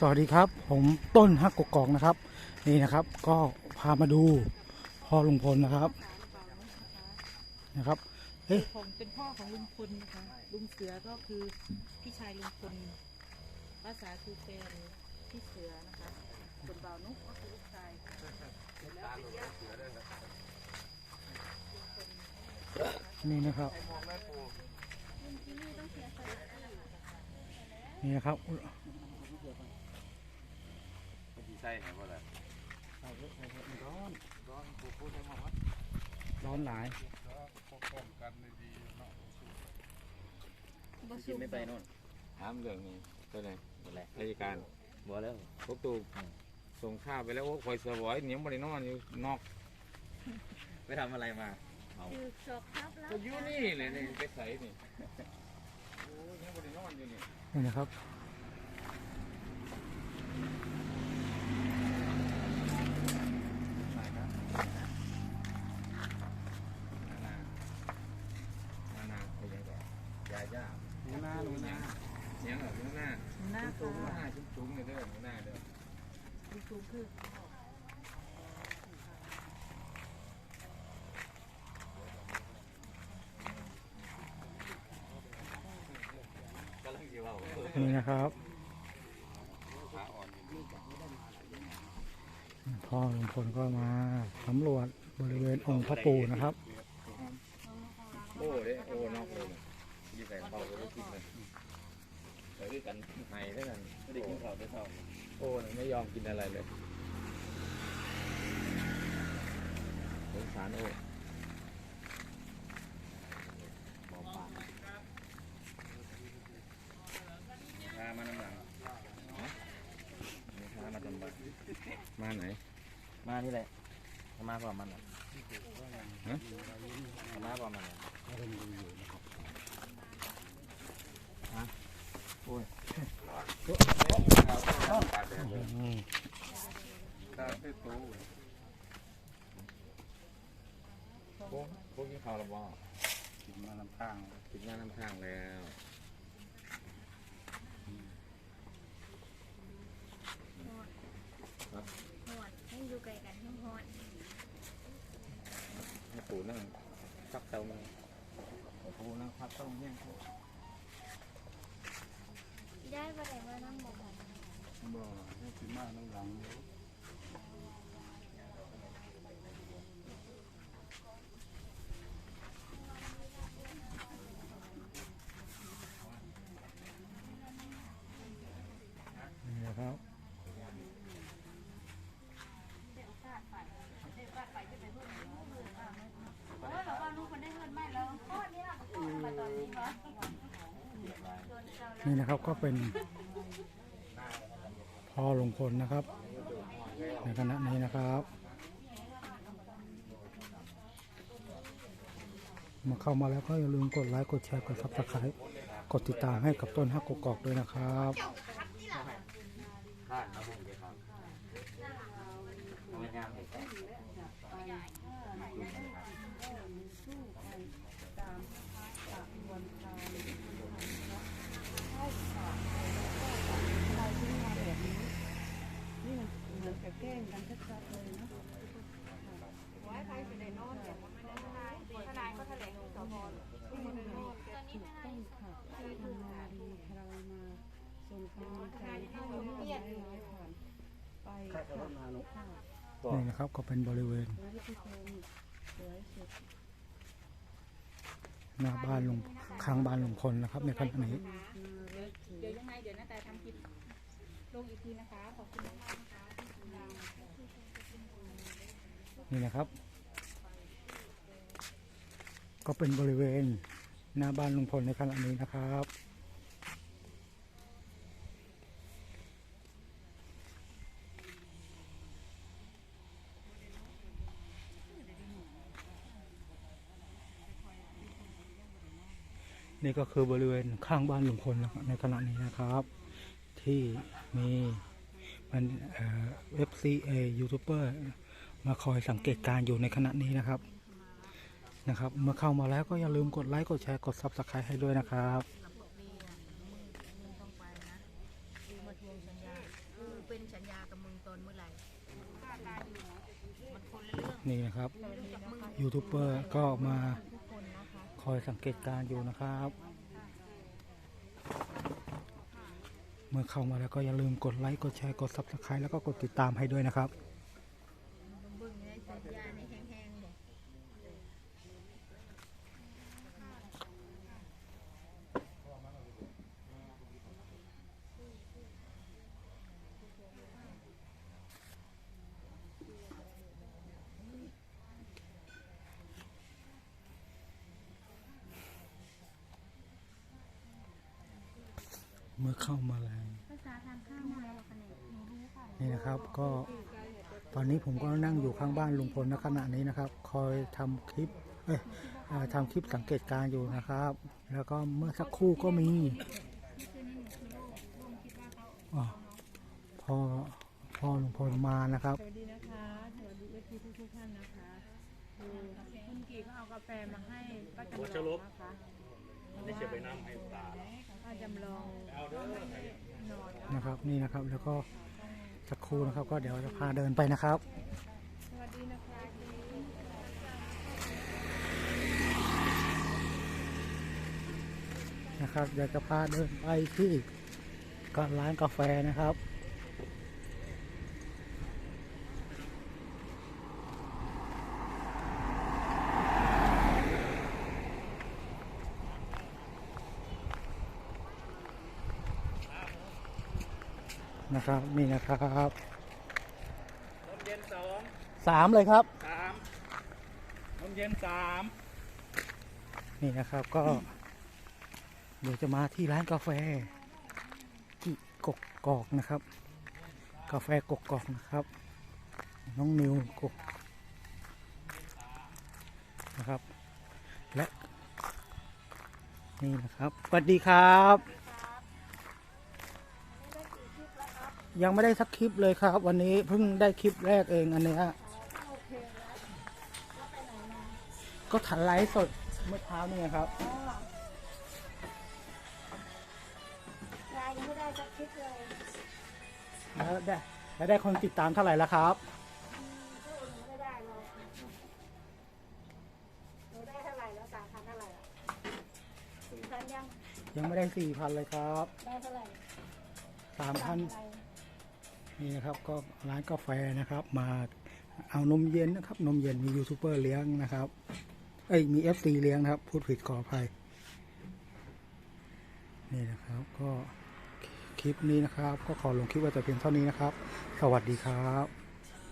สวัสดีครับผมต้นฮักกกอกนะครับ นี่นะครับ ก็พามาดูพ่อลุงพลนะครับนะครับเฮ้ยผมเป็นพ่อของลุงพลนะคะลุงเสือก็คือพี่ชายลุงพลภาษาคือเป็นพี่เสือนะคะส่วนบ่าวนุกก็คือลูกชายนี่นะครับนี่นะครับ ใช่ไหมว่าอะไรร้อนหลายกินไม่ไปโน่นถามเรื่องนี้ตัวไหนอะไรราชการบ่แล้วพวกตูส่งข้าวไปแล้วโอ้คอยสวอยเหนียวบริโนอนอยู่นอก ไปทำอะไรมาเอาคือศพครับแล้วก็อยู่นี่เลยนี่ไปใส่นี่โอ้ยยังบริโนอนอยู่นี่นี่นะครับ ไหนครับนานานานาไปยังไงยาย่าหนูนาหนูนาเสียงเหรอหนูนา หน้า จุ้ ค่ะ งหน้าจุ้งจุ้งเลยเด้อหนูนาเด้อ ลุงจูงจะเว่านี่นะครับพ่อลุงพลก็มาสำรวจบริเวณองค์พระปู่นะครับ โอ้เด้โอ้นอกเลยยี่ใส่เป่าก็ได้กินเลยไปด้วยกันไห้ด้วยกันไม่ได้กินข้าวด้วยข้า โอ้น่ะไม่ยอมกินอะไรเลยสงสารโอ้พามาน้ำหลังพามาตำบักมาไหน มานี่แหละมาก่อนมันอะฮะมาก่อนมันอะอืม พวกพวกกินข้าวแล้วบ่กินมาลำข้างกินงานน้ำทางแล้วหอดให้อยู่ไกลกันทั้งหอดให้ปู่นั่งซักเตามาโอ้โหนะครับต้องแย่งเขาได้ปะไหนมานั่งบอก บ่ให้กินมาน้ำหลังนี่นะครับโอ้ยเราว่าลูกคนได้เงินไหมแล้วโอ้นี่ล่ะมาตอนนี้วะโดนเจ้าแล้วนี่นะครับก็เป็น พ่อลุงพลนะครับ ในคณะนี้นะครับมาเข้ามาแล้วก็อย่าลืมกดไลค์กดแชร์กดซับสไครต์กดติดตามให้กับต้นฮักกกอกด้วยนะครับข้ามาบุกเลยครับไม่งามเลย นี่มัน จะแกล้งกันชัดๆเลยนะไว้ใครจะได้นอนเนี่ยไม่ได้ทนายทนายก็แถลงที่สพที่มันนอนตอนนี้ทนายค่ะที่ทำงานดีคารามาส่งกำลังใจให้เรื่องร้ายผ่านไปค่ะนี่นะครับก็เป็นบริเวณหน้าบ้านหลุงค้างบ้านหลุงพลนะครับ ในขณะนี้ เดี๋ยวยังไงเดี๋ยวน้าแต่ทำคลิปลงอีกทีนะคะ ขอบคุณมากนะคะที่ติดตาม นี่นะครับ ก็เป็นบริเวณหน้าบ้านลุงพลในขณะนี้นะครับนี่ก็คือบริเวณข้างบ้านลุงพลในขณะนี้นะครับ ที่มีมันเอฟซีเอยูทูบเบอร์ มาคอยสังเกตการอยู่ในขณะนี้นะครับนะครับ เมื่อเข้ามาแล้วก็อย่าลืมกดไลค์กดแชร์กดซับสไครต์ให้ด้วยนะครับนี่นะครับยูทูบเบอร์ก็มาคอยสังเกตการอยู่นะครับ เมื่อเข้ามาแล้วก็อย่าลืมกดไลค์กดแชร์กด subscribe แล้วก็กดติดตามให้ด้วยนะครับ เบิ่งในสัญญาในแห้งๆเลย เมื่อเข้ามาแล้วภาษาทางข้าวมาแล้วคะเนี่ยหนูรู้ค่ะนี่นะครับก็ตอนนี้ผมก็นั่งอยู่ข้างบ้านลุงพลณขณะนี้นะครับ คอยทำคลิปเอ้ยเอ่อทำคลิปสังเกตการณ์อยู่นะครับ แล้วก็เมื่อสักครู่ก็มีอ๋อพ่อพ่อลุงพลมานะครับสวัสดีนะคะสวัสดีเอฟซีทุกๆท่านนะคะดูคุณกีก็เอากาแฟมาให้ป้าจำลองนะคะนี่จะไปน้ำให้ตา ป้าจำลองนะครับ นี่นะครับแล้วก็สักครู่นะครับ ก็เดี๋ยวจะพาเดินไปนะครับสวัสดีนะคะนะครับเดี๋ยวจะพาเดินไปที่ก็ร้านกาแฟนะครับ นะครับนี่นะครับนมเย็นสองสามเลยครับสามนมเย็นสามนี่นะครับก็ เดี๋ยวจะมาที่ร้านกาแฟที่กกกอกนะครับ กาแฟกกกอกนะครับ น้องนิวกกนะครับ และนี่นะครับสวัสดีครับ ยังไม่ได้สักคลิปเลยครับ วันนี้เพิ่งได้คลิปแรกเองอันเนี้ยก็ถ่ายไลฟ์สดเมื่อเช้านี่ครับยายยังไม่ได้สักคลิปเลยแล้วได้แล้วได้คนติดตามเท่าไหร่แล้วครับไม่ได้หรอกหนูได้เท่าไหร่แล้วสามพันเท่าไหร่ละสี่พันยังยังไม่ได้สี่พันเลยครับ ได้เท่าไหร่สามพัน อะไร นี่นะครับก็ร้านกาแฟนะครับ มาเอานมเย็นนะครับ นมเย็นมียูทูบเบอร์เลี้ยงนะครับเอ้ยมีเอฟซีเลี้ยงนะครับ พูดผิดขออภัยนี่นะครับก็คลิปนี้นะครับ ก็ขอลงคลิปไว้แต่เพียงเท่านี้นะครับ สวัสดีครับ